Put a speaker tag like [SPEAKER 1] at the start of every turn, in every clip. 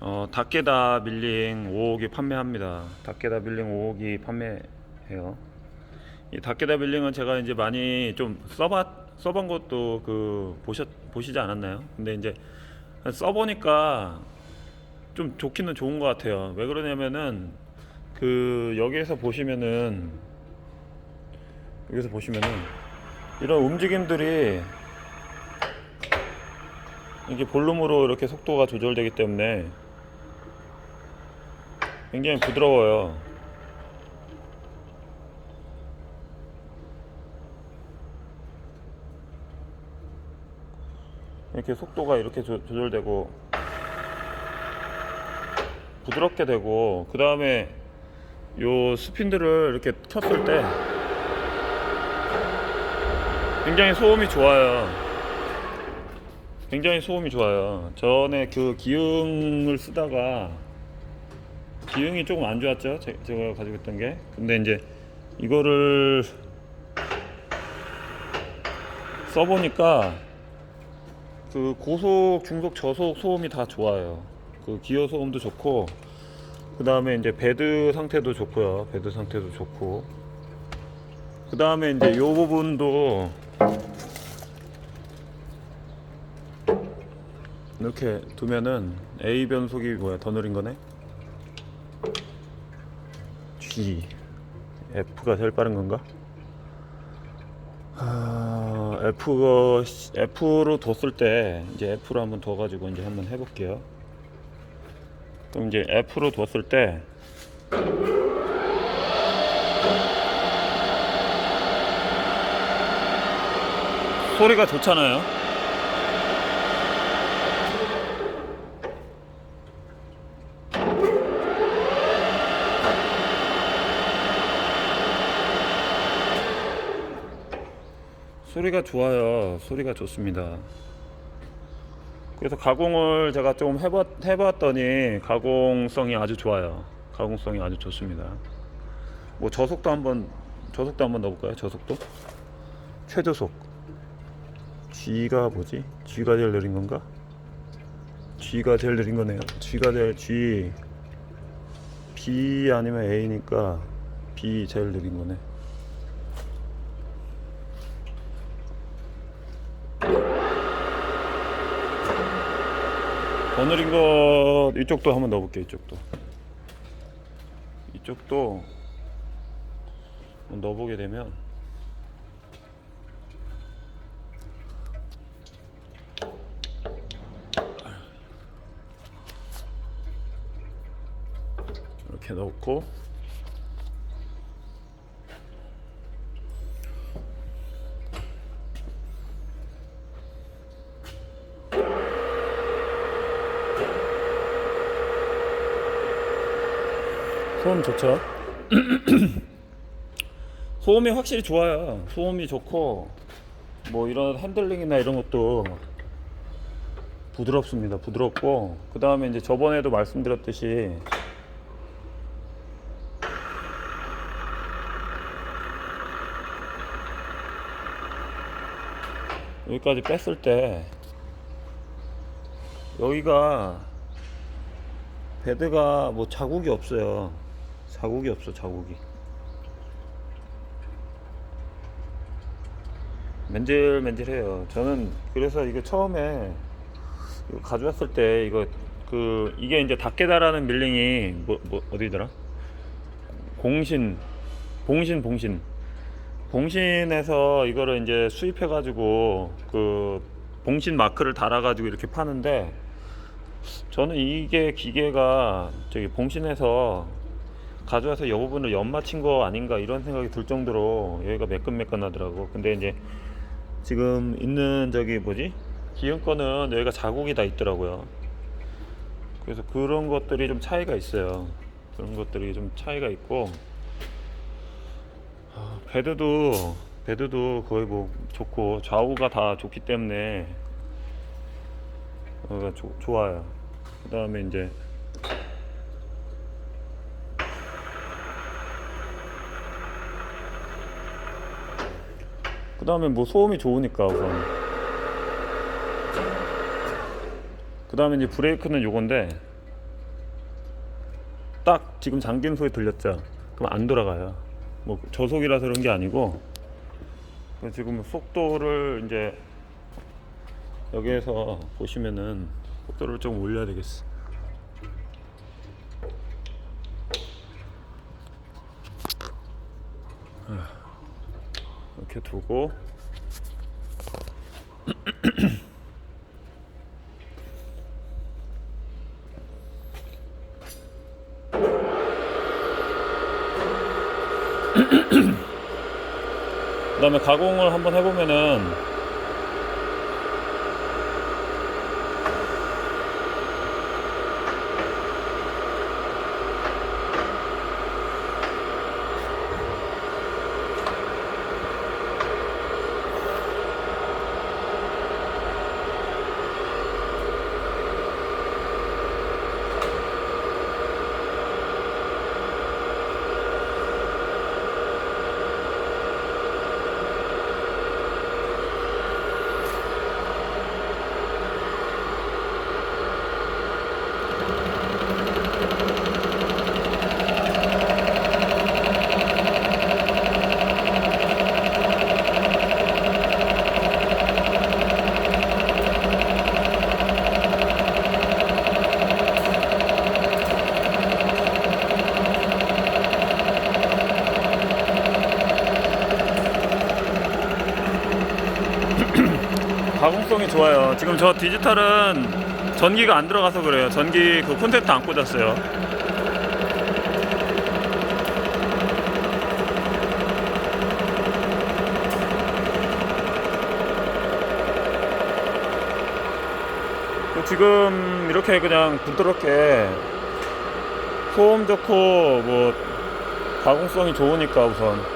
[SPEAKER 1] 어, 닭게다 밀링 5호기 판매합니다. 닭게다 밀링 5호기 판매해요. 이 닭게다 밀링은 제가 이제 많이 좀 써봤 써본 것도 그 보셨 보시지 않았나요? 근데 이제 써보니까 좀 좋기는 좋은 것 같아요. 왜 그러냐면은 그 여기에서 보시면은 여기서 보시면은 이런 움직임들이 이게 볼륨으로 이렇게 속도가 조절되기 때문에 굉장히 부드러워요. 이렇게 속도가 이렇게 조, 조절되고 부드럽게 되고 그 다음에 요 스핀들을 이렇게 켰을 때 굉장히 소음이 좋아요. 굉장히 소음이 좋아요. 전에 그 기흥을 쓰다가 기흥이 조금 안 좋았죠. 제, 제가 가지고 있던 게. 근데 이제 이거를 써보니까 그 고속, 중속, 저속 소음이 다 좋아요. 그 기어 소음도 좋고 그 다음에 이제 베드 상태도 좋고요. 베드 상태도 좋고 그 다음에 이제 이 부분도 이렇게 두면은 A 변속이 뭐야 더 느린 거네 G F가 제일 빠른 건가? 아, F가 F로 뒀을 때 이제 F로 한번 둬 가지고 이제 한번 해 볼게요. 그럼 이제 F로 뒀을 때 소리가 좋잖아요 소리가 좋아요. 소리가 좋습니다. 그래서 가공을 제가 좀 해봤, 해봤더니 가공성이 아주 좋아요. 가공성이 아주 좋습니다. 뭐 저속도 한번 저속도 한번 넣어볼까요? 저속도 최저속 G가 뭐지? G가 제일 느린 건가? G가 제일 느린 거네요. G가 제일 G B 아니면 A니까 B 제일 느린 거네. 더 느린 거 이쪽도 한번 넣어볼게요 이쪽도. 이쪽도 넣어보게 되면 이렇게 넣고 소음 좋죠. 소음이 확실히 좋아요. 소음이 좋고 뭐 이런 핸들링이나 이런 것도 부드럽습니다. 부드럽고 그 다음에 이제 저번에도 말씀드렸듯이 여기까지 뺐을 때 여기가 베드가 뭐 자국이 없어요. 자국이 없어, 자국이. 맨질맨질해요. 저는 그래서 이거 처음에 이거 가져왔을 때 이거 그 이게 이제 닭게다라는 밀링이 뭐, 뭐 어디더라? 공신, 봉신, 봉신. 봉신에서 이거를 이제 수입해 가지고 그 봉신 마크를 달아 가지고 이렇게 파는데 저는 이게 기계가 저기 봉신에서 가져와서 이 부분을 연마친 거 아닌가 이런 생각이 들 정도로 여기가 매끈매끈하더라고. 근데 이제 지금 있는 저기 뭐지? 기흥 거는 여기가 자국이 다 있더라고요. 그래서 그런 것들이 좀 차이가 있어요. 그런 것들이 좀 차이가 있고 아, 베드도 베드도 거의 뭐 좋고 좌우가 다 좋기 때문에 어, 조, 좋아요. 그 다음에 이제 그 다음에 뭐 소음이 좋으니까 우선 그 다음에 이제 브레이크는 요건데 딱 지금 잠긴 소리 들렸죠? 그럼 안 돌아가요. 뭐 저속이라서 그런 게 아니고 그 지금 속도를 이제 여기에서 보시면은 속도를 좀 올려야 되겠어. 이렇게 두고. 그 다음에 가공을 한번 해보면은 가공성이 좋아요. 지금 저 디지털은 전기가 안 들어가서 그래요. 전기 그 콘센트 안 꽂았어요. 그 지금 이렇게 그냥 부드럽게 소음 좋고 뭐 가공성이 좋으니까 우선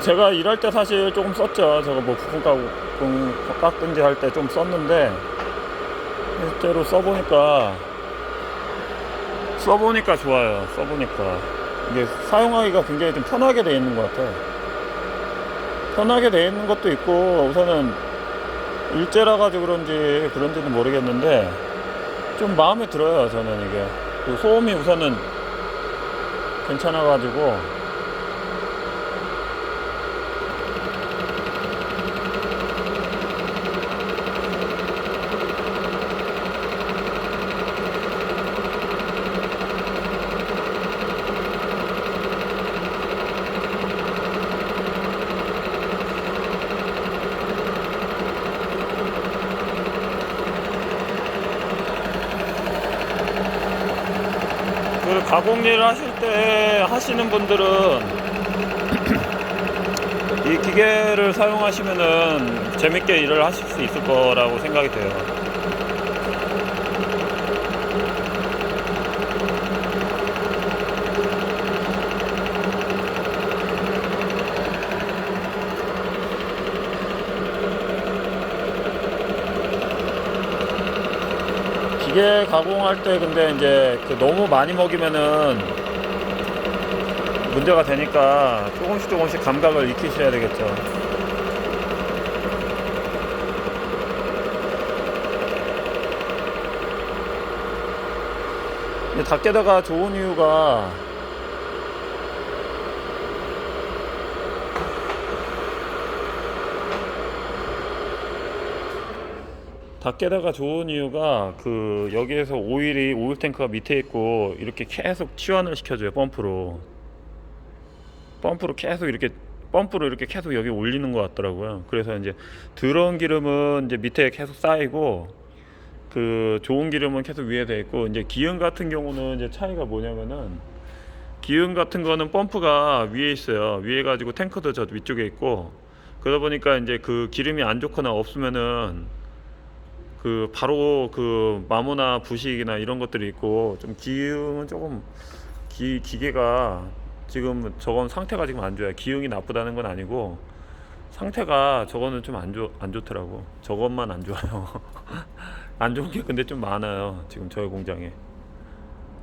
[SPEAKER 1] 제가 일할 때 사실 조금 썼죠. 저거 뭐 부품 가공 깎든지 할 때 좀 썼는데 실제로 써보니까 써보니까 좋아요. 써보니까 이게 사용하기가 굉장히 좀 편하게 돼 있는 것 같아요. 편하게 돼 있는 것도 있고 우선은 일제라 가지고 그런지 그런지는 모르겠는데 좀 마음에 들어요. 저는 이게 그 소음이 우선은 괜찮아 가지고 가공 일을 하실 때 하시는 분들은 이 기계를 사용하시면은 재밌게 일을 하실 수 있을 거라고 생각이 돼요. 기계 가공할 때 근데 이제 그 너무 많이 먹이면은 문제가 되니까 조금씩 조금씩 감각을 익히셔야 되겠죠. 닭게다가 좋은 이유가 닭게다가 좋은 이유가 그 여기에서 오일이 오일 탱크가 밑에 있고 이렇게 계속 치환을 시켜줘요 펌프로. 펌프로 계속 이렇게 펌프로 이렇게 계속 여기 올리는 것 같더라고요. 그래서 이제 더러운 기름은 이제 밑에 계속 쌓이고 그 좋은 기름은 계속 위에 돼 있고 이제 기름 같은 경우는 이제 차이가 뭐냐면은 기름 같은 거는 펌프가 위에 있어요. 위에 가지고 탱크도 저 위쪽에 있고 그러다 보니까 이제 그 기름이 안 좋거나 없으면은 그 바로 그 마모나 부식이나 이런 것들이 있고 좀 기응은 조금 기, 기계가 지금 저건 상태가 지금 안 좋아요. 기응이 나쁘다는 건 아니고 상태가 저거는 좀 안 좋, 안 좋더라고. 저것만 안 좋아요. 안 좋은 게 근데 좀 많아요. 지금 저희 공장에.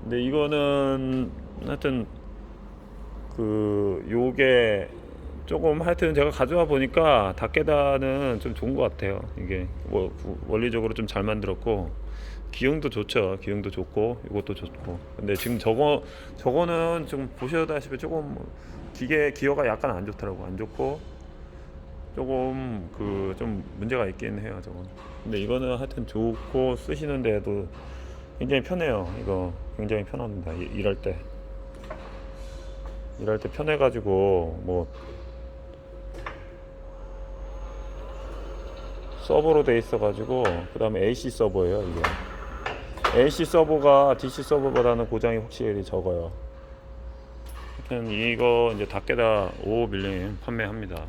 [SPEAKER 1] 근데 이거는 하여튼 그 요게 조금 하여튼 제가 가져와 보니까 닭게다는 좀 좋은 것 같아요. 이게 뭐 구- 원리적으로 좀 잘 만들었고 기능도 좋죠. 기능도 좋고 이것도 좋고. 근데 지금 저거 저거는 좀 보셔다시피 조금 기계 기어가 약간 안 좋더라고. 안 좋고 조금 그 좀 문제가 있긴 해요. 저건. 근데 이거는 하여튼 좋고 쓰시는데도 굉장히 편해요. 이거 굉장히 편합니다. 이- 일할 때. 일할 때 편해가지고 뭐 서버로 돼 있어가지고 그 다음에 AC 서버예요 이게. AC 서버가 DC 서버보다는 고장이 확실히 적어요. 하여튼 이거 이제 닭게다 5 밀림 판매합니다